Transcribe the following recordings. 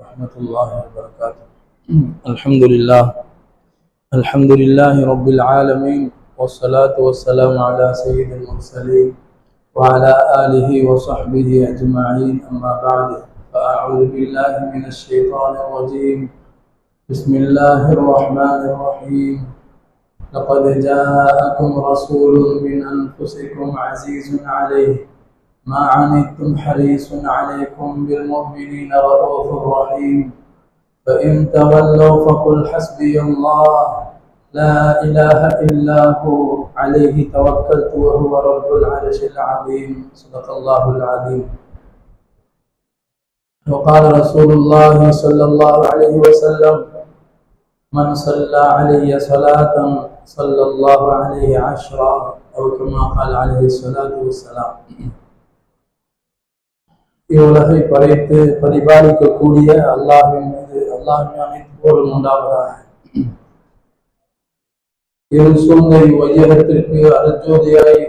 ورحمة الله وبركاته. الحمد لله. الحمد لله رب العالمين والصلاة والسلام على سيد المرسلين وعلى آله وصحبه أجمعين. أما بعد فأعوذ بالله من الشيطان الرجيم. بسم الله الرحمن الرحيم. لقد جاءكم رسول من أنفسكم عزيز عليه. ما عنتم حريص عليكم بالمؤمنين رؤوف رحيم. فإن تولوا فقل حسبي الله. لا إله إلا هو. عليه توكلت وهو رب العرش العظيم. صدق الله العظيم. وقال رسول الله صلى الله عليه وسلم من صلى علي صلاة صلى الله عليه عشرا أو كما قال عليه الصلاة والسلام. இவ்வுலகை படைத்து பரிபாலிக்கக்கூடிய அல்லாஹின் மீது அல்லாஹின் அனைத்து போலும் உண்டாவதாக. இரு சூழ்நிலை வையகத்திற்கு அருஜோதியாய்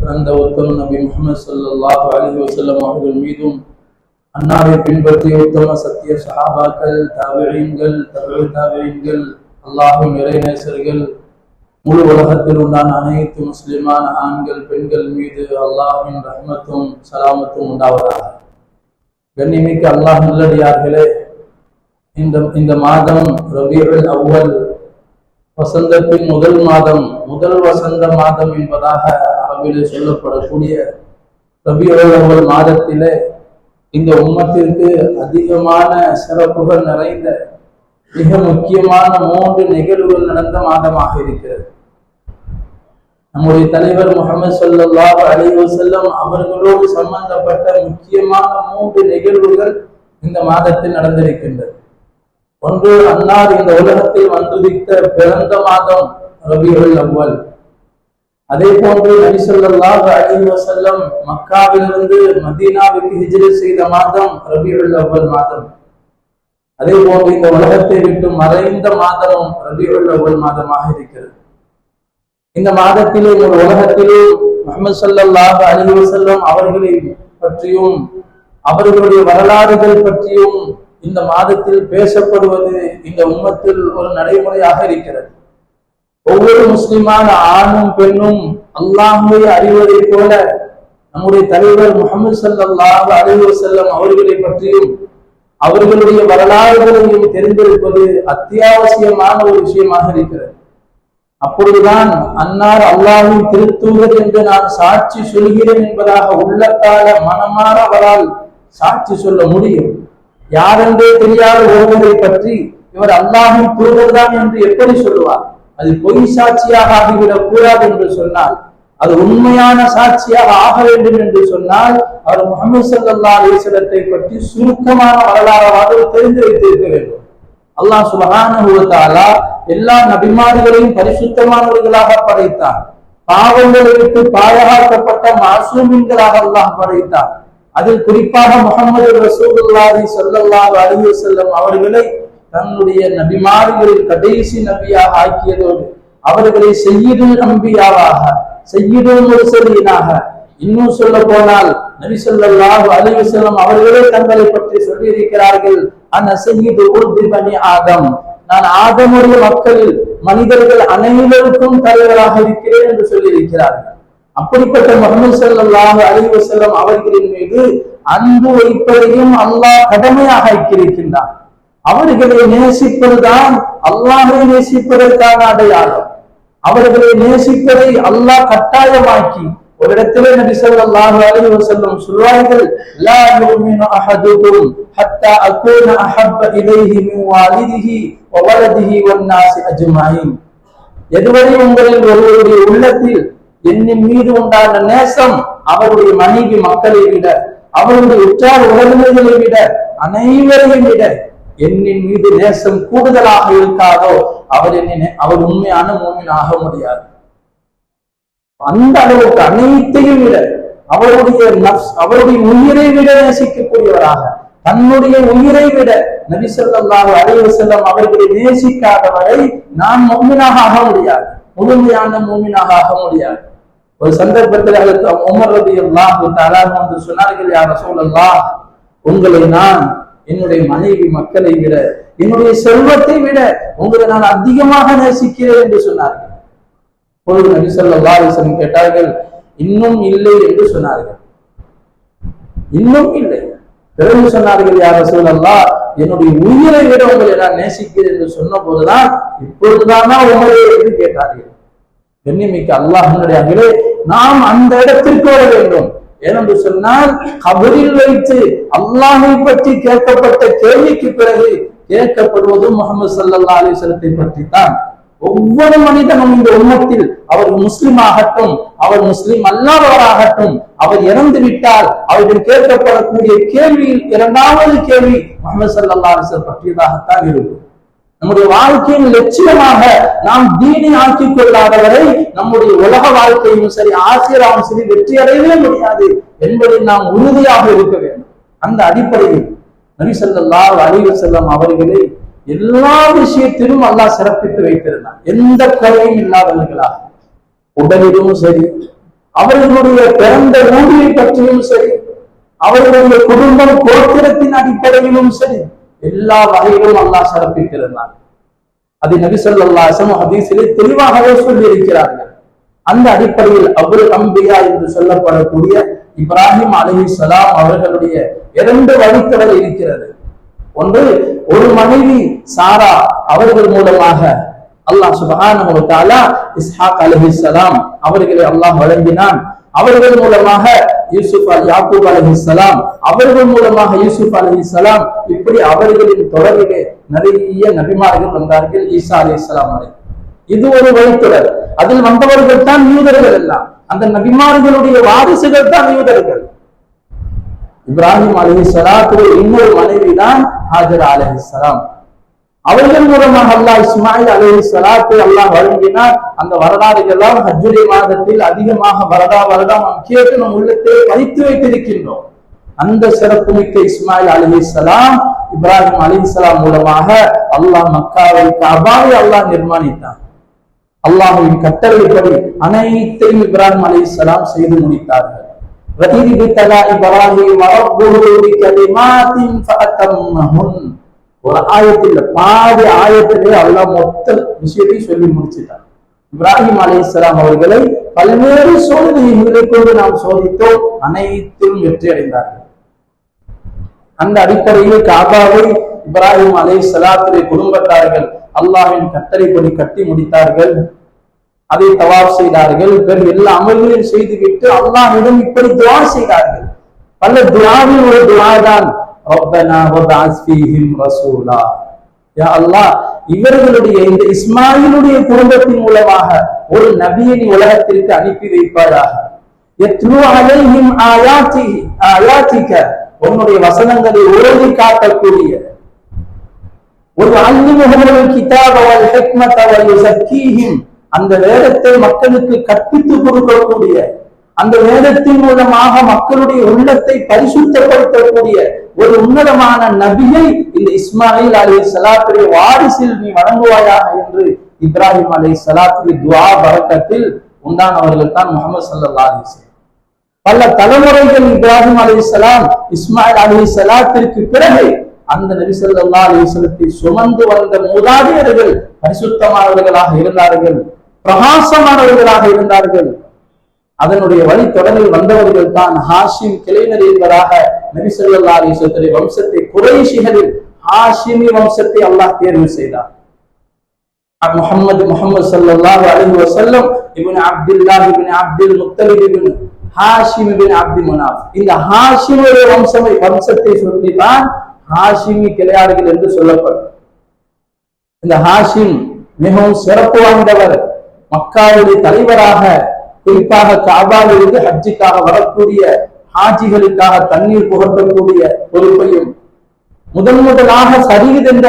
பிறந்த உத்தம நபி முகமது சல்லாஹ் அலி வசல்லம் அவர்கள் மீதும் அன்னாரை பின்பற்றிய உத்தம சத்திய சஹாபாக்கள் தாவிழீன்கள் தமிழ் தாவிழீன்கள் அல்லாஹும் இறைநேசர்கள் முழு உலகத்தில் உண்டான அனைத்து முஸ்லிமான ஆண்கள் பெண்கள் மீது அல்லாஹின் ரஹ்மத்தும் சலாமத்தும் உண்டாவதாக. கண்ணிமிக்க அல்லாஹ் நல்லடியார்களே இந்த இந்த மாதம் ரபியுல் அவ்வல் வசந்தத்தின் முதல் மாதம் முதல் வசந்த மாதம் என்பதாக அரபிலே சொல்லப்படக்கூடிய ரபியுல் அவ்வல் மாதத்திலே இந்த உம்மத்திற்கு அதிகமான சிறப்புகள் நிறைந்த மிக முக்கியமான மூன்று நிகழ்வுகள் நடந்த மாதமாக இருக்கிறது. நம்முடைய தலைவர் முகமது சல்லாஹ் அலிவசல்லம் அவர்களோடு சம்பந்தப்பட்ட முக்கியமான மூன்று நிகழ்வுகள் இந்த மாதத்தில் நடந்திருக்கின்றது. ஒன்று அன்னார் இந்த உலகத்தில் வந்துவித்த பிறந்த மாதம் ரபியுல் அவ்வல். அதே போன்று நபிசல்லாஹ் அலிவசல்லம் மக்காவிலிருந்து மதீனாவுக்கு ஹிஜ்ரத் செய்த மாதம் ரபியுல் அவ்வல் மாதம். அதே போன்று இந்த உலகத்தை விட்டு மறைந்த மாதமும் ரபியுல் அவ்வல் மாதமாக இருக்கிறது. இந்த மாதத்திலே ஒரு உலகத்திலே முகமது சல்லாஹ் அலி செல்லும் அவர்களை பற்றியும் அவர்களுடைய வரலாறுகள் பற்றியும் இந்த மாதத்தில் பேசப்படுவது இந்த உம்மத்தில் ஒரு நடைமுறையாக இருக்கிறது. ஒவ்வொரு முஸ்லிமான ஆணும் பெண்ணும் அல்லாஹுவை அறிவதை போல நம்முடைய தலைவர் முகமது சல்லாஹ் அலி வசல்லம் அவர்களை பற்றியும் அவர்களுடைய வரலாறுகளையும் தெரிந்திருப்பது அத்தியாவசியமான ஒரு விஷயமாக இருக்கிறது. அப்பொழுதுதான் அன்னார் அல்லாஹும் திருத்தூதர் என்று நான் சாட்சி சொல்கிறேன் என்பதாக உள்ளத்தால மனமாற அவரால் சாட்சி சொல்ல முடியும். யாரென்றே தெரியாத ஒருவரை பற்றி இவர் அல்லாஹும் தூதர் தான் என்று எப்படி சொல்லுவார்? அது பொய் சாட்சியாக ஆகிவிடக் கூடாது என்று சொன்னால் அது உண்மையான சாட்சியாக ஆக வேண்டும் என்று சொன்னால் அவர் முகமது சல்லா அலிசலத்தை பற்றி சுருக்கமான வரலாறாக தெரிந்து வைத்திருக்க வேண்டும். அல்லாஹ் சுபகான எல்லா நபிமார்களையும் பரிசுத்தமானவர்களாக படைத்தார். பாவங்களை விட்டு பாதுகாக்கப்பட்ட மாசூமின்களாக அல்லாஹ் படைத்தார். அதில் குறிப்பாக முகமது ரசூலுல்லாஹி ஸல்லல்லாஹு அலைஹி செல்லும் அவர்களை தன்னுடைய நபிமார்களில் கடைசி நபியாக ஆக்கியதோடு அவர்களை செய்யுதுல் நம்பியாவாக செய்யுதுல் முரசலீனாக இன்னும் சொல்ல போனால் நபி ஸல்லல்லாஹு அலைஹி வஸல்லம் அவர்களே தங்களை பற்றி சொல்லியிருக்கிறார்கள். அந்த அன செய்யுது உர்தி பனி ஆதம். நான் ஆதமுடைய மக்களில் மனிதர்கள் அனைவருக்கும் தலைவராக இருக்கிறேன் என்று சொல்லியிருக்கிறார்கள். அப்படிப்பட்ட முகமது சல்லாஹு அலி வசல்லம் அவர்களின் மீது அன்பு வைப்பதையும் அல்லாஹ் கடமையாக ஆக்கியிருக்கின்றான் அவர்களை நேசிப்பதுதான் அல்லாஹை நேசிப்பதற்கான அடையாளம். அவர்களை நேசிப்பதை அல்லாஹ் கட்டாயமாக்கி ஒரு இடத்திலே நபி ஸல்லல்லாஹு அலைஹி வஸல்லம் சொல்வார்கள் லா யுமினு அஹதுகும் ஹத்தா அகூன அஹப்ப இலைஹி மின் வாலிதிஹி வ வலதிஹி வன் நாஸி அஜ்மஈன் எதுவரை உங்களில் ஒருவருடைய உள்ளத்தில் என்னின் மீது உண்டான நேசம் அவருடைய மனைவி மக்களை விட அவருடைய உற்றார் உறவினர்களை விட அனைவரையும் விட என்னின் மீது நேசம் கூடுதலாக இருக்காதோ அவர் என்னை அவர் உண்மையான மூமின் ஆக முடியாது அந்த அளவுக்கு அனைத்தையும் விட அவருடைய அவருடைய உயிரை விட நேசிக்கக்கூடியவராக தன்னுடைய உயிரை விட நபிசல்லாஹு அலைஹி செல்லம் அவர்களை நேசிக்காதவரை நான் மோமினாக ஆக முடியாது. முழுமையான மோமினாக ஆக முடியாது. ஒரு சந்தர்ப்பத்தில் அதற்கு உமர் ரதி அல்லாஹு வந்து சொன்னார்கள் யார் ரசூலல்லாஹ் உங்களை நான் என்னுடைய மனைவி மக்களை விட என்னுடைய செல்வத்தை விட உங்களை நான் அதிகமாக நேசிக்கிறேன் என்று சொன்னார்கள். பொழுது நபி சொல்லா அலைஹி கேட்டார்கள் இன்னும் இல்லை என்று சொன்னார்கள். இன்னும் இல்லை பிறகு சொன்னார்கள் யார் ரசூலல்லாஹ் என்னுடைய உயிரை விட உங்களை நான் நேசிக்கிறேன் என்று சொன்ன போதுதான் இப்பொழுதுதானா உங்களை என்று கேட்டார்கள். கண்ணியமிக்க அல்லாஹனுடைய அகிலே நாம் அந்த இடத்திற்கு வர வேண்டும். ஏனென்று சொன்னால் கபரில் வைத்து அல்லாஹை பற்றி கேட்கப்பட்ட கேள்விக்கு பிறகு கேட்கப்படுவதும் முகமது சல்லா அலிஸ்லத்தை பற்றி தான் ஒவ்வொரு மனிதனும் இந்த உண்மத்தில் அவர் முஸ்லிம் ஆகட்டும் அவர் முஸ்லிம் அல்லாதவராகட்டும் அவர் இறந்து விட்டால் அவர்கள் கேட்கப்படக்கூடிய கேள்வியில் இரண்டாவது கேள்வி முகமது சல்லா அலிசர் பற்றியதாகத்தான் இருக்கும். நம்முடைய வாழ்க்கையின் லட்சியமாக நாம் தீனி ஆக்கிக் கொள்ளாதவரை நம்முடைய உலக வாழ்க்கையும் சரி ஆசிரியராகவும் சரி வெற்றி அடையவே முடியாது என்பதில் நாம் உறுதியாக இருக்க வேண்டும். அந்த அடிப்படையில் நபி ஸல்லல்லாஹு அலைஹி வஸல்லம் அவர்களை எல்லா விஷயத்திலும் அல்லாஹ் சிறப்பித்து வைத்திருந்தான். எந்த குறையும் இல்லாதவர்களாக. உடலிலும் சரி அவர்களுடைய பிறந்த ஊழியை பற்றியும் சரி அவர்களுடைய குடும்பம் கோத்திரத்தின் அடிப்படையிலும் சரி எல்லா வகையிலும் அல்லாஹ் சிறப்பித்திருந்தான். அது நபி ஸல்லல்லாஹு ஹதீஸிலே தெளிவாகவே சொல்லி இருக்கிறார்கள் அந்த அடிப்படையில் அபுல் அம்பியா என்று சொல்லப்படக்கூடிய இப்ராஹிம் அலைஹிஸ்ஸலாம் அவர்களுடைய இரண்டு வழித்தடல் இருக்கிறது. ஒன்று ஒரு மனைவி சாரா அவர்கள் மூலமாக அல்லாஹ் சுபஹானஹு வ தஆலா இஸ்ஹாக் அலைஹிஸ்ஸலாம் அவர்களை அல்லாஹ் வழங்கினான். அவர்கள் மூலமாக யூசுப் அல் யாக்கூப் அலைஹிஸ்ஸலாம் அவர்கள் மூலமாக யூசுப் அலைஹிஸ்ஸலாம் இப்படி அவர்களின் தொடரிலே நிறைய நபிமார்கள் வந்தார்கள். ஈசா அலி இஸ்லாம் வரை இது ஒரு வழித்தொடர். அதில் வந்தவர்கள் தான் யூதர்கள் எல்லாம். அந்த நபிமார்களுடைய வாரிசுகள் தான் யூதர்கள். இப்ராஹிம் அலஹி சலாத்துடைய இன்னொரு மனைவி தான் ஹாஜர் அலஹிஸ்லாம் அவர்கள் மூலமாக அல்லாஹ் இஸ்மாயில் அலி சலாத்து அல்லாஹ் வழங்கினார். அந்த வரலாறுகள் எல்லாம் மாதத்தில் அதிகமாக வரதா வரதா நாம் கேட்டு நம் உள்ளத்தை பதித்து வைத்திருக்கின்றோம். அந்த சிறப்புமிக்க இஸ்மாயில் அலி சலாம் இப்ராஹிம் அலி சலாம் மூலமாக அல்லாஹ் மக்காவை கபாவை அல்லாஹ் நிர்மாணித்தான் அல்லாஹுவின் கட்டளைப்படி அனைத்தையும் இப்ராஹிம் அலி சலாம் செய்து முடித்தார்கள். وَإِذِ ابْتَلَى إِبْرَاهِيمَ رَبُّهُ بِكَلِمَاتٍ فَأَتَمَّهُنَّ ஒரு ஆயத்தில் பாதி ஆயத்திலே அல்லாஹ் மொத்த விஷயத்தை சொல்லி முடிச்சிட்டார் இப்ராஹிம் அலைஹிஸ்ஸலாம் அவர்களை பல்வேறு சோதனைகளை கொண்டு நாம் சோதித்தோம் அனைத்திலும் வெற்றி அடைந்தார்கள் அந்த அடிப்படையில் காபாவை இப்ராஹிம் அலை சலாத்துடைய குடும்பத்தார்கள் அல்லாஹ்வின் கட்டளைப்படி கட்டி முடித்தார்கள் அதை தவாப் செய்தார்கள். பிறகு எல்லா அமல்களையும் செய்துவிட்டு அல்லாஹிடம் இப்படி துவா செய்தார்கள். பல துவாவில் ஒரு துவா தான். ரசூலா. யா அல்லாஹ் இவர்களுடைய இந்த இஸ்மாயிலுடைய குடும்பத்தின் மூலமாக ஒரு நபியை உலகத்திற்கு அனுப்பி வைப்பாராக உன்னுடைய வசனங்களை உறுதி காட்டக்கூடிய. ஒரு அல்லி முகமது வல் ஹெக்மத் அவள் அந்த வேதத்தை மக்களுக்கு கற்பித்து கொடுக்கக்கூடிய அந்த வேதத்தின் மூலமாக மக்களுடைய உள்ளத்தை பரிசுத்தப்படுத்தக்கூடிய ஒரு உன்னதமான நபியை இந்த இஸ்மாயில் அலி சலாத்துடைய வாரிசில் நீ வழங்குவாயாக என்று இப்ராஹிம் அலி சலாத்துடைய துவா பறக்கத்தில் உண்டானவர்கள் தான் முகமது சல்லா பல தலைமுறைகள் இப்ராஹிம் அலி சலாம் இஸ்மாயில் அலி சலாத்திற்கு பிறகு அந்த நபி ஸல்லல்லாஹு அலைஹி சுமந்து வந்த மூதாதையர்கள் பரிசுத்தமானவர்களாக இருந்தார்கள். பிரகாசமானவர்களாக இருந்தார்கள். அதனுடைய வழி தொடரில் வந்தவர்கள் தான் ஹாஷிம் கிளைனர் என்பதாக நபி ஸல்லல்லாஹு வம்சத்தை குறைஷிகளில் ஹாஷிமி வம்சத்தை அல்லாஹ் தேர்வு செய்தார். முகமது முகமது ஸல்லல்லாஹு அலைஹி வசல்லம் இப்னு அப்துல்லாஹ் இப்னு அப்துல் முத்தலிப் இப்னு ஹாஷிம் இப்னு அப்து முனாஃப். இந்த ஹாஷிமுடைய வம்சமை வம்சத்தை சொல்லி தான் ஹாஷிமி கிளையாடுகள் என்று சொல்லப்படும். இந்த ஹாஷிம் மிகவும் சிறப்பு வாய்ந்தவர். மக்காவுடைய தலைவராக குறிப்பாக காபாவிலிருந்து ஹஜ்ஜிக்காக வரக்கூடிய ஹாஜிகளுக்காக தண்ணீர் புகட்டக்கூடிய பொறுப்பையும் முதன் முதலாக சரீத் என்ற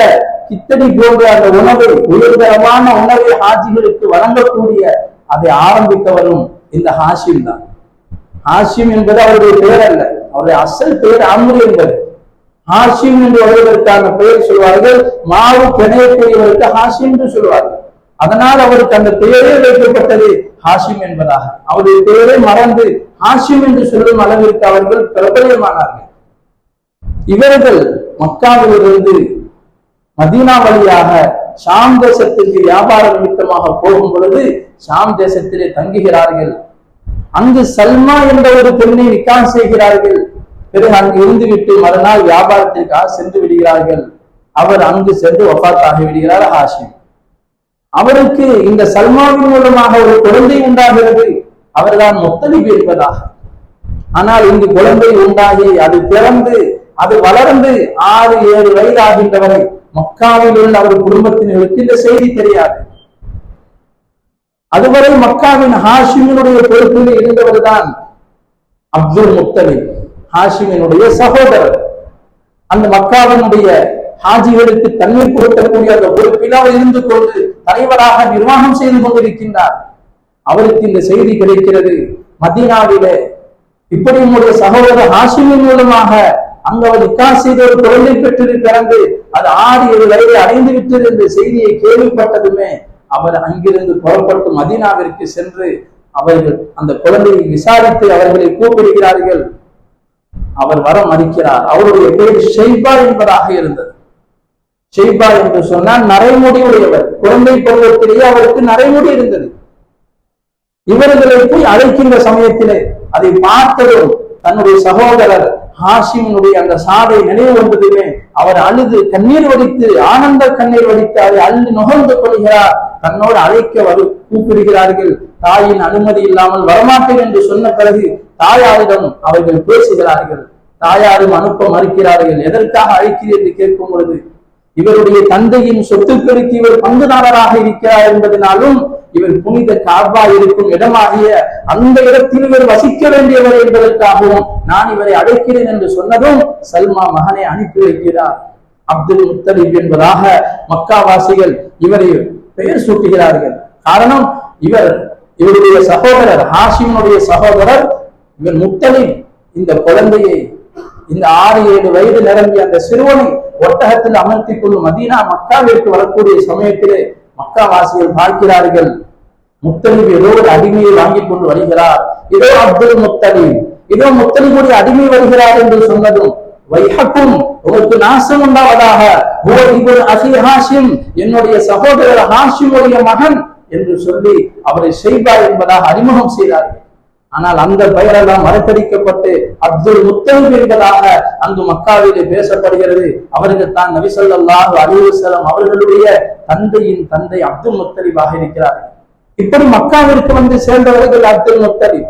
கித்தடி போன்ற அந்த உணவை உயர்தரமான உணவை ஹாஜிகளுக்கு வழங்கக்கூடிய அதை ஆரம்பித்தவரும் இந்த ஹாஷிம் தான். ஹாஷிம் என்பது அவருடைய பெயர் அல்ல அவருடைய அசல் பெயர் அம்ரு என்பது. ஹாஷிம் என்று வருவதற்கான பெயர் சொல்வார்கள் மாவு பிணையக்கூடியவருக்கு ஹாஷிம் என்று சொல்வார்கள். அதனால் அவருக்கு அந்த பெயரே வைக்கப்பட்டது ஹாஷிம் என்பதாக. அவருடைய பெயரை மறந்து ஹாஷிம் என்று சொல்லும் அளவிற்கு அவர்கள் பிரபலமானார்கள் இவர்கள் மக்காவிலிருந்து மதீனா வழியாக ஷாம் தேசத்திற்கு வியாபார நிமித்தமாக போகும் பொழுது ஷாம் தேசத்திலே தங்குகிறார்கள். அங்கு சல்மா என்ற ஒரு பெண்ணை நிக்கான் செய்கிறார்கள். பிறகு அங்கு இருந்துவிட்டு மறுநாள் வியாபாரத்திற்காக சென்று விடுகிறார்கள். அவர் அங்கு சென்று ஒப்பாத்தாகி விடுகிறார் ஹாஷிம். அவருக்கு இந்த சல்மாவின் மூலமாக ஒரு குழந்தை உண்டாகிறது. அவர்தான் முத்தலிப் என்பதாக ஆனால் இங்கு குழந்தை உண்டாகி அது பிறந்து அது வளர்ந்து ஆறு ஏழு வயது ஆகின்றவரை மக்காவில் உள்ள அவர் குடும்பத்தினருக்கு இந்த செய்தி தெரியாது. அதுவரை மக்காவின் ஹாஷிமினுடைய பொறுப்பில் இருந்தவர் தான் அப்துல் முத்தலிப் ஹாஷிமினுடைய சகோதரர். அந்த மக்காவினுடைய ஹாஜிகளுக்கு தண்ணீர் கொடுக்கக்கூடிய அந்த ஒரு அவர் இருந்து கொண்டு தலைவராக நிர்வாகம் செய்து கொண்டிருக்கின்றார். அவருக்கு இந்த செய்தி கிடைக்கிறது. மதினாவிலே இப்படி உங்களுடைய சகோதரர் ஹாஷிமின் மூலமாக அங்க அவர் நிக்கா ஒரு குழந்தை பெற்று பிறந்து அது ஆறு ஏழு வயதை அடைந்து விட்டது என்ற செய்தியை கேள்விப்பட்டதுமே அவர் அங்கிருந்து புறப்பட்டு மதீனாவிற்கு சென்று அவர்கள் அந்த குழந்தையை விசாரித்து அவர்களை கூப்பிடுகிறார்கள். அவர் வர மறுக்கிறார். அவருடைய பேர் ஷெய்பா என்பதாக இருந்தது. ஷெய்பா என்று சொன்னால் நரைமுடி உடையவர். குழந்தை பருவத்திலேயே அவருக்கு நரைமுடி இருந்தது. இவர்களை போய் அழைக்கின்ற சமயத்திலே அதை பார்த்ததும் தன்னுடைய சகோதரர் ஹாசிமனுடைய அந்த சாதை நினைவு வந்ததுமே அவர் அழுது கண்ணீர் வடித்து ஆனந்த கண்ணீர் வடித்து அதை அள்ளி நுகர்ந்து கொள்கிறார். தன்னோடு அழைக்க வரு கூப்பிடுகிறார்கள். தாயின் அனுமதி இல்லாமல் வரமாட்டேன் என்று சொன்ன பிறகு தாயாரிடம் அவர்கள் பேசுகிறார்கள். தாயாரும் அனுப்ப மறுக்கிறார்கள். எதற்காக அழைக்கிறீர்கள் என்று கேட்கும் பொழுது இவருடைய தந்தையின் சொத்துக்களுக்கு இவர் பங்குதாரராக இருக்கிறார் என்பதனாலும் இவர் புனித காபா இருக்கும் இடமாகிய அந்த இடத்தில் இவர் வசிக்க வேண்டியவர் என்பதற்காகவும் நான் இவரை அழைக்கிறேன் என்று சொன்னதும் சல்மா மகனை அனுப்பி வைக்கிறார். அப்துல் முத்தலிப் என்பதாக மக்காவாசிகள் இவரை பெயர் சூட்டுகிறார்கள். காரணம் இவர் இவருடைய சகோதரர் ஹாஷிமனுடைய சகோதரர் இவர் முத்தலிப் இந்த குழந்தையை இந்த ஆறு ஏழு வயது நிரம்பிய அந்த சிறுவனை ஒட்டகத்தில் அமர்த்திக் கொள்ளும் மதீனா மக்காவிற்கு வரக்கூடிய சமயத்திலே மக்காவாசிகள் பார்க்கிறார்கள். முத்தலிப் ஏதோ ஒரு அடிமையை வாங்கி கொண்டு வருகிறார். இதோ அப்துல் முத்தலிப். இதோ முத்தலிபுடைய அடிமை வருகிறார் என்று சொன்னதும் வைஹக்கும் உங்களுக்கு நாசம் உண்டாவதாக. என்னுடைய சகோதரர் ஹாஷிமுடைய மகன் என்று சொல்லி அவரை ஷெய்பா என்பதாக அறிமுகம் செய்தார்கள். ஆனால் அந்த பெயரெல்லாம் மறக்கடிக்கப்பட்டு அப்துல் முத்தலிப் என்பதாக அங்கு மக்காவிலே பேசப்படுகிறது. அவர்கள் தான் நபிசல்லாஹு அலிவசலம் அவர்களுடைய தந்தையின் தந்தை அப்துல் முத்தலிபாக இருக்கிறார்கள் இப்படி மக்காவிற்கு வந்து சேர்ந்தவர்கள் அப்துல் முத்தலிப்.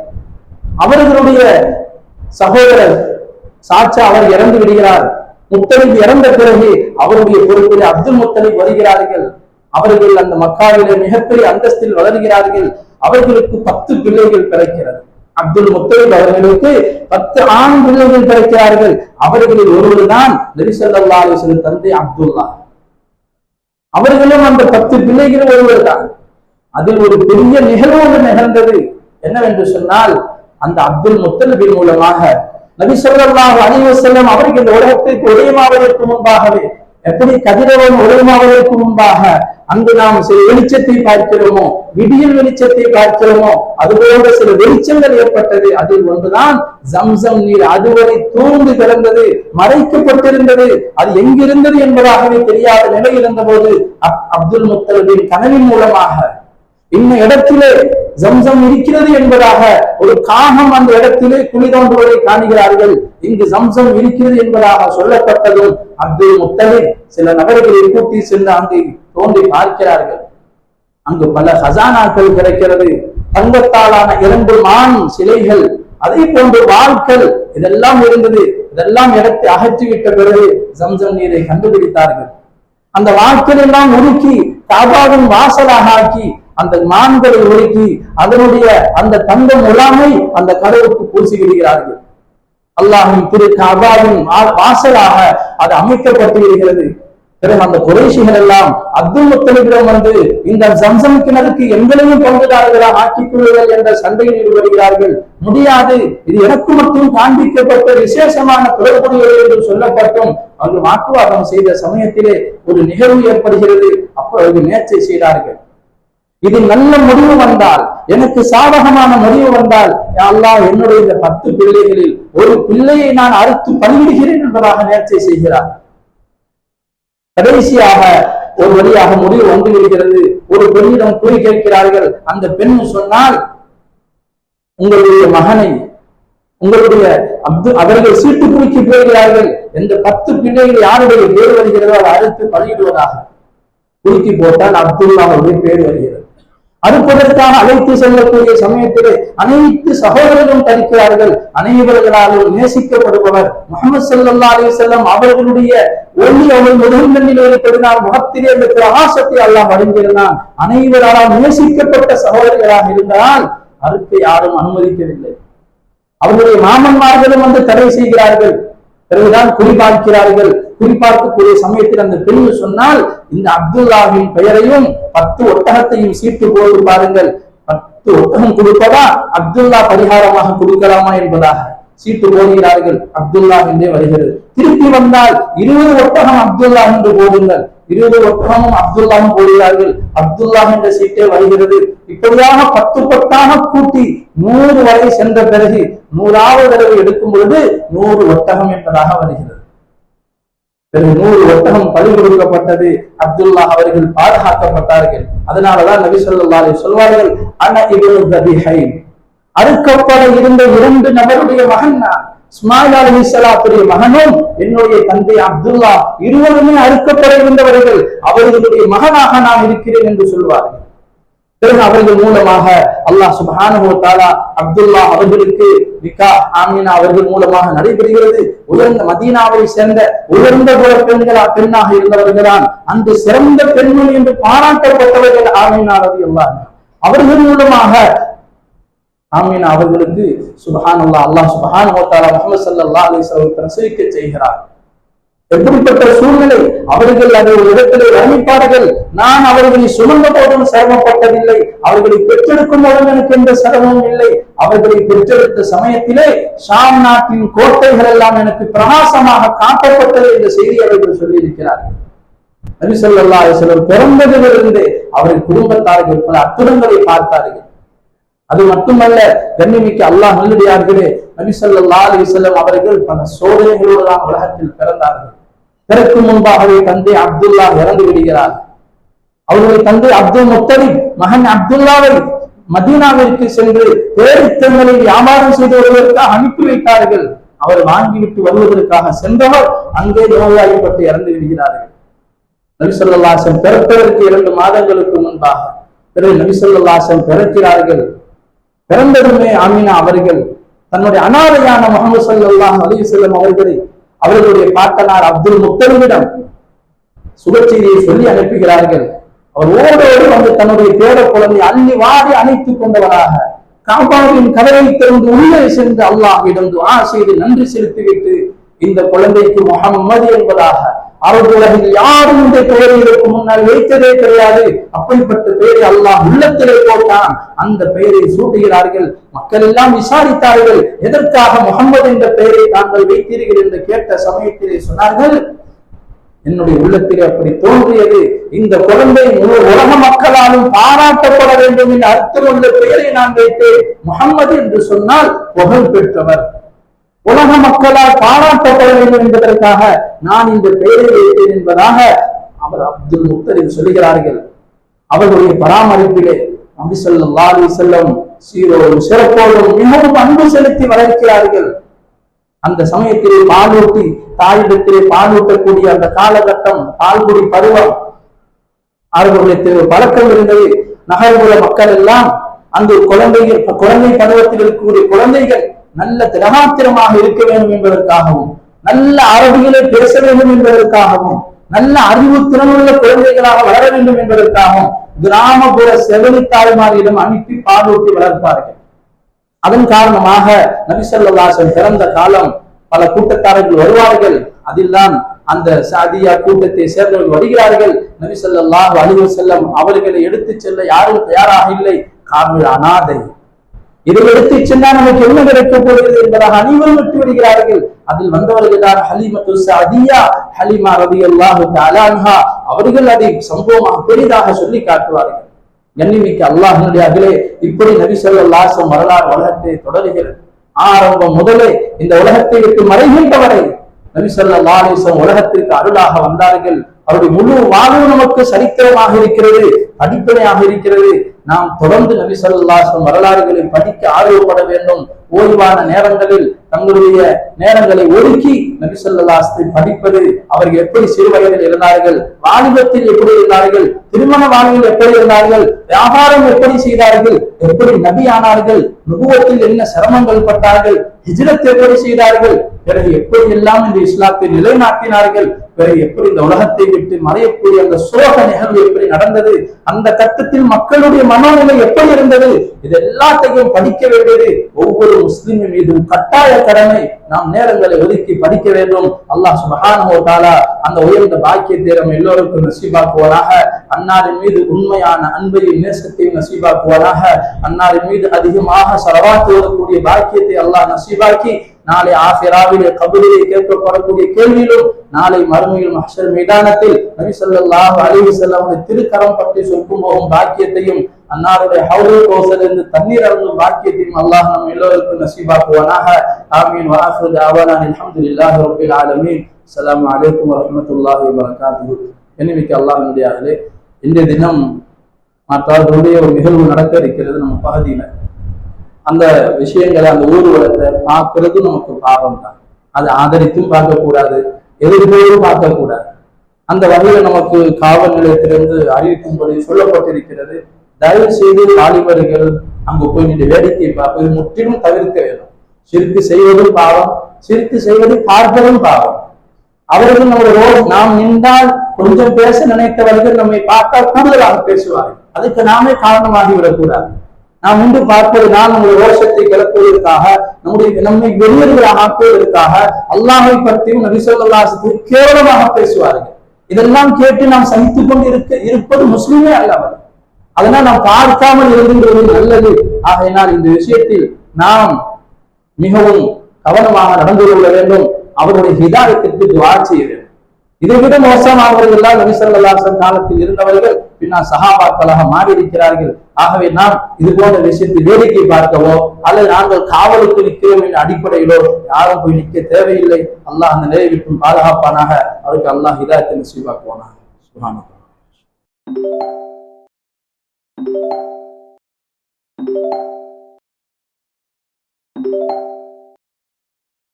அவர்களுடைய சகோதரர் சாச்சா அவர் இறந்து விடுகிறார். முத்தலிப் இறந்த பிறகு அவருடைய பொறுப்பில் அப்துல் முத்தலிப் வருகிறார்கள். அவர்கள் அந்த மக்காவிலே மிகப்பெரிய அந்தஸ்தில் வளர்கிறார்கள். அவர்களுக்கு பத்து பிள்ளைகள் பிறக்கிறது. அப்துல் முத்தலிப் அவர்களுக்கு பத்து ஆண் பிள்ளைகள் கிடைக்கிறார்கள் அவர்களில் ஒருவர் தான் நெரிசல்லா தந்தை அப்துல்லா. அவர்களும் அந்த பத்து பிள்ளைகள் ஒருவர் தான் அதில் ஒரு பெரிய நிகழ்வு ஒன்று நிகழ்ந்தது. என்னவென்று சொன்னால் அந்த அப்துல் முத்தலிபின் மூலமாக நபி சொல்லாஹ் அலிவசல்லம் அவருக்கு இந்த உலகத்திற்கு உதயமாவதற்கு முன்பாகவே எப்படி கதிரவன் உலகமாவதற்கு முன்பாக அங்கு நாம் சில வெளிச்சத்தை பார்க்கிறோமோ விடியல் வெளிச்சத்தை பார்க்கிறோமோ அதுபோல சில வெளிச்சங்கள் ஏற்பட்டது. அதில் ஒன்றுதான் ஜம்சம் நீர். அதுவரை தூர்ந்து கிடந்தது மறைக்கப்பட்டிருந்தது. அது எங்கிருந்தது என்பதாகவே தெரியாத நிலை இருந்தபோது அப்- அப்துல் முத்தலவின் கனவின் மூலமாக இந்த இடத்திலே ஜம்சம் இருக்கிறது என்பதாக ஒரு காகம் அந்த இடத்திலே குளிதோன்றுவதை காண்கிறார்கள். இங்கு ஜம்சம் இருக்கிறது என்பதாக சொல்லப்பட்டதும் அப்துல் முத்தலிப் சில நபர்களை கூட்டி சென்று அங்கு தோண்டி பார்க்கிறார்கள். அங்கு பல ஹசானாக்கள் கிடைக்கிறது. தங்கத்தாலான இரண்டு மான் சிலைகள் அதே போன்று வாள்கள் இதெல்லாம் இருந்தது. இதெல்லாம் இடத்தை அகற்றிவிட்ட பிறகு ஜம்சம் நீரை கண்டுபிடித்தார்கள். அந்த வாட்கள் எல்லாம் உருக்கி காபாவின் வாசலாக ஆக்கி அந்த மான்களை உருக்கி அதனுடைய அந்த தந்த முலாமை அந்த கடவுளுக்கு பூசி விடுகிறார்கள் அல்லாஹின் திரு காபாவின் வாசலாக அது அமைக்கப்பட்டு விடுகிறது பிறகு அந்த குறைசிகள் எல்லாம் அப்துல் முத்தலிபிடம் வந்து இந்த ஜம்சம் கிணறுக்கு எங்களையும் பங்குதாரர்களாக ஆக்கிக் கொள்ளுதல் என்ற சண்டையில் ஈடுபடுகிறார்கள் முடியாது. இது எனக்கு மட்டும் காண்பிக்கப்பட்ட விசேஷமான தொடர்புடையது என்று சொல்லப்பட்டும். அங்கு வாக்குவாதம் செய்த சமயத்திலே ஒரு நிகழ்வு ஏற்படுகிறது. அப்பொழுது நேர்ச்சை செய்தார்கள். இது நல்ல முடிவு வந்தால் எனக்கு சாதகமான முடிவு வந்தால் யா அல்லாஹ் என்னுடைய இந்த பத்து பிள்ளைகளில் ஒரு பிள்ளையை நான் அறுத்து பலியிடுகிறேன் என்பதாக நேர்ச்சை செய்கிறார். கடைசியாக ஒரு வழியாக முடிவு வந்து விடுகிறது. ஒரு பெண்ணிடம் கூறி கேட்கிறார்கள். அந்த பெண் சொன்னால் உங்களுடைய மகனை உங்களுடைய அப்து அவர்கள் சீட்டு குறிக்கு போகிறார்கள். எந்த பத்து பிள்ளைகள் யாருடைய பேர் வருகிறதோ அதை அறுத்து பலியிடுவதாக. குறுக்கி போட்டால் அப்துல்லாவுடைய பேர் வருகிறது. அறுப்பதற்காக அழைத்து செல்லக்கூடிய சமயத்திலே அனைத்து சகோதரர்களும் தரிக்கிறார்கள். அனைவர்களாலும் நேசிக்கப்படுபவர் முகமது சல்லா அலி செல்லம் அவர்களுடைய ஒளி அவள் முதல் ஏற்படினால் முகத்திலே இந்த பிரகாசத்தை எல்லாம் அடைந்திருந்தான் அனைவரால் நேசிக்கப்பட்ட சகோதரர்களாக இருந்தால் அறுப்பை யாரும் அனுமதிக்கவில்லை. அவர்களுடைய மாமன்மார்களும் வந்து தடை செய்கிறார்கள். பிறகுதான் குறிபார்க்கிறார்கள் குறிப்பார்க்கக்கூடிய சமயத்தில் அந்த பெண் சொன்னால் இந்த அப்துல்லாவின் பெயரையும் பத்து ஒட்டகத்தையும் சீட்டு போட்டு பாருங்கள். பத்து ஒட்டகம் கொடுப்பதா? அப்துல்லா பரிகாரமாக கொடுக்கலாமா என்பதாக சீட்டு போடுகிறார்கள் அப்துல்லா என்றே வருகிறது. திருப்பி வந்தால் இருபது ஒட்டகம் அப்துல்லா என்று போடுங்கள். இருபது ஒட்டகமும் அப்துல்லாவும் போடுகிறார்கள். அப்துல்லா என்ற சீட்டே வருகிறது. இப்படியாக பத்து பத்தாக கூட்டி நூறு வரை சென்ற பிறகு நூறாவது தடவை எடுக்கும் பொழுது நூறு ஒட்டகம் என்பதாக வருகிறது. பிறகு நூறு ஒட்டகம் பலி கொடுக்கப்பட்டது. அப்துல்லா அவர்கள் பாதுகாக்கப்பட்டார்கள். அதனாலதான் நபி சொல்லா சொல்வார்கள் அண்ணா இவரு அறுக்கப்பட இருந்த இரண்டு நபருடைய மகன் நான். இஸ்மாயில் அலி இஸ்லாத்துடைய மகனும் என்னுடைய தந்தை அப்துல்லா. இருவருமே அறுக்கப்பட இருந்தவர்கள். அவர்களுடைய மகனாக நான் இருக்கிறேன் என்று சொல்வார்கள். பிறகு அவர்கள் மூலமாக அல்லாஹ் சுபானு தாலா அப்துல்லா அவர்களுக்கு விகா ஆமீனா அவர்கள் மூலமாக நடைபெறுகிறது. உயர்ந்த மதீனாவை சேர்ந்த உயர்ந்த குல பெண்களா பெண்ணாக இருந்தவர்களான் அந்த சிறந்த பெண்மணி என்று பாராட்டப்பட்டவர்கள் ஆமீனா ரவி அல்லாஹ் அவர்கள் மூலமாக ஆமீனா அவர்களுக்கு சுபஹான் அல்லா அல்லாஹ் சுபஹான் முகமது சல்லா அலிஸ்வரம் பிரசவிக்க செய்கிறார். எப்படிப்பட்ட சூழ்நிலை? அவர்கள் அதை ஒரு இடத்திலே வர்ணிப்பார்கள் நான் அவர்களை சுமந்த போதும் சிரமப்பட்டதில்லை. அவர்களை பெற்றெடுக்கும் போதும் எனக்கு எந்த சிரமமும் இல்லை. அவர்களை பெற்றெடுத்த சமயத்திலே ஷாம் நாட்டின் கோட்டைகள் எல்லாம் எனக்கு பிரகாசமாக காட்டப்பட்டது என்ற செய்தி அவர்கள் சொல்லியிருக்கிறார்கள் நபிசல்லா சிலர் பிறந்ததிலிருந்து அவரின் குடும்பத்தார்கள் பல அற்புதங்களை பார்த்தார்கள். அது மட்டுமல்ல கண்ணிமிக்க அல்லாஹ் நல்லடியார்களே நபிசல்லா அலிசல்லம் அவர்கள் பல சோதனைகளோடு தான் உலகத்தில் பிறந்தார்கள். பிறக்கும் முன்பாகவே தந்தை அப்துல்லா இறந்து விடுகிறார். அவருடைய தந்தை அப்துல் முத்தலிப் மகன் அப்துல்லாவை மதீனாவிற்கு சென்று பேரித்தங்களை வியாபாரம் செய்து வருவதற்காக அனுப்பி வைத்தார்கள். அவர் வாங்கிவிட்டு வருவதற்காக சென்றவர் அங்கே நோயாளிப்பட்டு இறந்து விடுகிறார்கள். நபிசல்லாசன் பிறப்பதற்கு இரண்டு மாதங்களுக்கு முன்பாக பிறகு நபிசல்லாசன் பிறக்கிறார்கள். பிறந்ததுமே அமீனா அவர்கள். தன்னுடைய அனாதையான முகமது சல்லாஹ் அலி செல்லம் அவர்களை அவர்களுடைய பாட்டனார் அப்துல் முத்தலிமிடம் சுபச்செய்தியை சொல்லி அனுப்புகிறார்கள். அவர் ஓடோடு வந்து தன்னுடைய தேட குழந்தை அள்ளி வாடி அணைத்துக் கொண்டவராக காபாவின் கதவை திறந்து உள்ளே சென்று அல்லாஹிடம் ஆ செய்து நன்றி செலுத்திவிட்டு இந்த குழந்தைக்கு முகம்மது என்பதாக அரபு உலகில் யாரும் இந்த பெயரை இதற்கு முன்னால் வைத்ததே கிடையாது. அப்படிப்பட்ட பெயரை அல்லாஹ் உள்ளத்திலே போட்டான். அந்த பெயரை சூட்டுகிறார்கள். மக்கள் எல்லாம் விசாரித்தார்கள். எதற்காக முகமது என்ற பெயரை தாங்கள் வைத்தீர்கள் என்று கேட்ட சமயத்திலே சொன்னார்கள் என்னுடைய உள்ளத்திலே அப்படி தோன்றியது. இந்த குழந்தை முழு உலக மக்களாலும் பாராட்டப்பட வேண்டும் என்ற அர்த்தமுள்ள பெயரை நான் வைத்தேன். முகம்மது என்று சொன்னால் புகழ் பெற்றவர். உலக மக்களால் பாராட்டப்பட வேண்டும் என்பதற்காக நான் இந்த பெயரை வைத்தேன் என்பதாக அவர் அப்துல் முத்தலிப் சொல்லுகிறார்கள். அவர்களுடைய பராமரிப்பிலே நபி ஸல்லல்லாஹு செல்லும் சீரோடும் சிறப்போடும் மிகவும் அன்பு செலுத்தி வளர்க்கிறார்கள் அந்த சமயத்திலே பாலூட்டி தாயிடத்திலே பாலூட்டக்கூடிய அந்த காலகட்டம் பால்குடி பருவம் அவர்களுடைய பழக்கம் இருந்தது. நகர்ப்புற மக்கள் எல்லாம் அந்த குழந்தைகள் குழந்தை பருவத்தில் இருக்கக்கூடிய குழந்தைகள் நல்ல திரகாத்திரமாக இருக்க வேண்டும் என்பதற்காகவும் நல்ல அரபிகளை பேச வேண்டும் என்பதற்காகவும் நல்ல அறிவு திறனுள்ள குழந்தைகளாக வளர வேண்டும் என்பதற்காகவும் கிராமப்புற செவிலி தாய்மாரிடம் அனுப்பி பாலூட்டி வளர்ப்பார்கள். அதன் காரணமாக நபிசல்லாசன் பிறந்த காலம் பல கூட்டத்தாரர்கள் வருவார்கள். அதில்தான் அந்த சாதியா கூட்டத்தை சேர்ந்தவர்கள் வருகிறார்கள். நபிசல்லாஹு அலிவ செல்லம் அவர்களை எடுத்துச் செல்ல யாரும் தயாராக இல்லை. காமில் அனாதை இதை எடுத்து சென்றால் நமக்கு என்ன கிடைக்கப் போகிறது என்பதாக அனைவரும் விட்டு விடுகிறார்கள். அதில் வந்தவர்கள் தான் ஹலிமத்து சாதியா ஹலிமா ரவி அல்லாஹு அலான்ஹா அவர்கள் அதை சம்பவமாக பெரிதாக சொல்லி காட்டுவார்கள். கண்ணிமிக்க அல்லாஹனுடைய அகிலே இப்படி நபி சொல்லாசம் வரலாறு உலகத்தை தொடர்கிறது. ஆரம்பம் முதலே இந்த உலகத்தை விட்டு மறைகின்ற வரை நபி சொல்லாசம் உலகத்திற்கு அருளாக வந்தார்கள். அவருடைய முழு வாழ்வு நமக்கு சரித்திரமாக இருக்கிறது அடிப்படையாக இருக்கிறது. நாம் தொடர்ந்து நபி ஸல்லல்லாஹு வரலாறுகளை படிக்க ஆர்வப்பட வேண்டும். ஓய்வான நேரங்களில் தங்களுடைய நேரங்களை ஒதுக்கி நபி படிப்பது அவர்கள் எப்படி சிறு வயதில் இருந்தார்கள் வாலிபத்தில் எப்படி இருந்தார்கள் திருமண வாழ்வில் எப்படி இருந்தார்கள் வியாபாரம் எப்படி செய்தார்கள் எப்படி நபி ஆனார்கள் நுகுவத்தில் என்ன சிரமங்கள் பட்டார்கள் ஹிஜ்ரத் எப்படி செய்தார்கள் பிறகு எப்படி எல்லாம் இந்த இஸ்லாத்தை நிலைநாட்டினார்கள் பிறகு எப்படி இந்த உலகத்தை விட்டு மறையக்கூடிய அந்த சோக நிகழ்வு எப்படி நடந்தது அந்த கட்டத்தில் மக்களுடைய மனநிலை எப்படி இருந்தது இது எல்லாத்தையும் படிக்க வேண்டியது ஒவ்வொரு முஸ்லிமின் மீதும் கட்டாய கடமை. நாம் நேரங்களை ஒதுக்கி படிக்க வேண்டும். அல்லாஹ் சுபஹானஹு வ அந்த உயர்ந்த பாக்கியத்தை நம்ம எல்லோருக்கும் நசீபாக்குவாராக அன்னாரின் மீது உண்மையான அன்பையும் நேசத்தையும் நசீபாக்குவாராக அன்னாரின் மீது அதிகமாக சரவாத்து வரக்கூடிய பாக்கியத்தை அல்லாஹ் நசீபாக்கி நாளை ஆசிராவிலே கபிலே கேட்கப்படக்கூடிய கேள்வியிலும் நாளை மறுமையில் மஹர் மைதானத்தில் நபி சொல்லாஹ் அலைஹி வஸல்லம் திருக்கரம் பற்றி சொல்லும் போகும் பாக்கியத்தையும் அன்னாருடைய ஹவுல் கோசலிருந்து தண்ணீர் அருந்தும் பாக்கியத்தையும் அல்லாஹ் நம் எல்லோருக்கும் நசீபாக்குவானாக. ஆமீன். வாஹிரு தாவானா அல்ஹம்துலில்லாஹி ரப்பில் ஆலமீன். அஸ்ஸலாமு அலைக்கும் வரமத்துல்லாஹி வரஹ்மத்துல்லாஹி வபரகாத்துஹு. என்னமிக்க அல்லாஹ்வுடையார்களே இன்றைய தினம் மற்றவர்களுடைய ஒரு நிகழ்வு நடக்க இருக்கிறது நம்ம பகுதியில. அந்த விஷயங்களை அந்த ஊர்வலத்தை பார்க்கறது நமக்கு பாவம் தான் அதை ஆதரித்தும் பார்க்கக்கூடாது எதிர்ப்போடும் பார்க்கக்கூடாது. அந்த வகையில நமக்கு காவல் நிலையத்திலிருந்து அறிவிக்கும்படி சொல்லப்பட்டிருக்கிறது. தயவு செய்து வாலிபர்கள் அங்கு போய் நின்று வேடிக்கை பார்ப்பது முற்றிலும் தவிர்க்க வேண்டும். சிரித்து செய்வதும் பாவம் சிரித்து செய்வது பார்ப்பதும் பாவம். அவர்கள் நம்ம ரோல் நாம் நின்றால் கொஞ்சம் பேச நினைத்தவர்கள் நம்மை பார்த்தால் கூடுதலாக பேசுவார்கள். அதுக்கு நாமே காரணமாகி விடக்கூடாது நாம் உண்டு பார்ப்பதனால் நம்முடைய ரோஷத்தை கிளப்புவதற்காக நம்முடைய நம்மை வெளியர்களாக ஆக்குவதற்காக அல்லாஹை பற்றியும் நபிசல்லாசத்துக்கு கேவலமாக பேசுவார்கள். இதெல்லாம் கேட்டு நாம் சகித்துக் கொண்டு இருக்க இருப்பது முஸ்லிமே அல்லவர் அதனால் நாம் பார்க்காமல் இருந்துகிறது நல்லது. ஆகையினால் இந்த விஷயத்தில் நாம் மிகவும் கவனமாக நடந்து கொள்ள வேண்டும். அவருடைய ஹிதாயத்திற்கு துவா செய்ய வேண்டும். இதை விட மோசமானவர்கள் எல்லாம் நபிசல்லாசன் காலத்தில் இருந்தவர்கள் பின்னால் சகாபாக்களாக மாறி இருக்கிறார்கள் ஆகவே நாம் இது போன்ற விஷயத்தை வேடிக்கை பார்க்கவோ அல்லது நாங்கள் காவலுக்கு நிற்கிறோம் என்ற அடிப்படையிலோ யாரும் போய் நிற்க தேவையில்லை. அல்லாஹ் அந்த நிலை விட்டும் பாதுகாப்பானாக. அவருக்கு அல்லாஹ் ஹிதாயத்தை நசீபாக்குவானாக. சுகாமி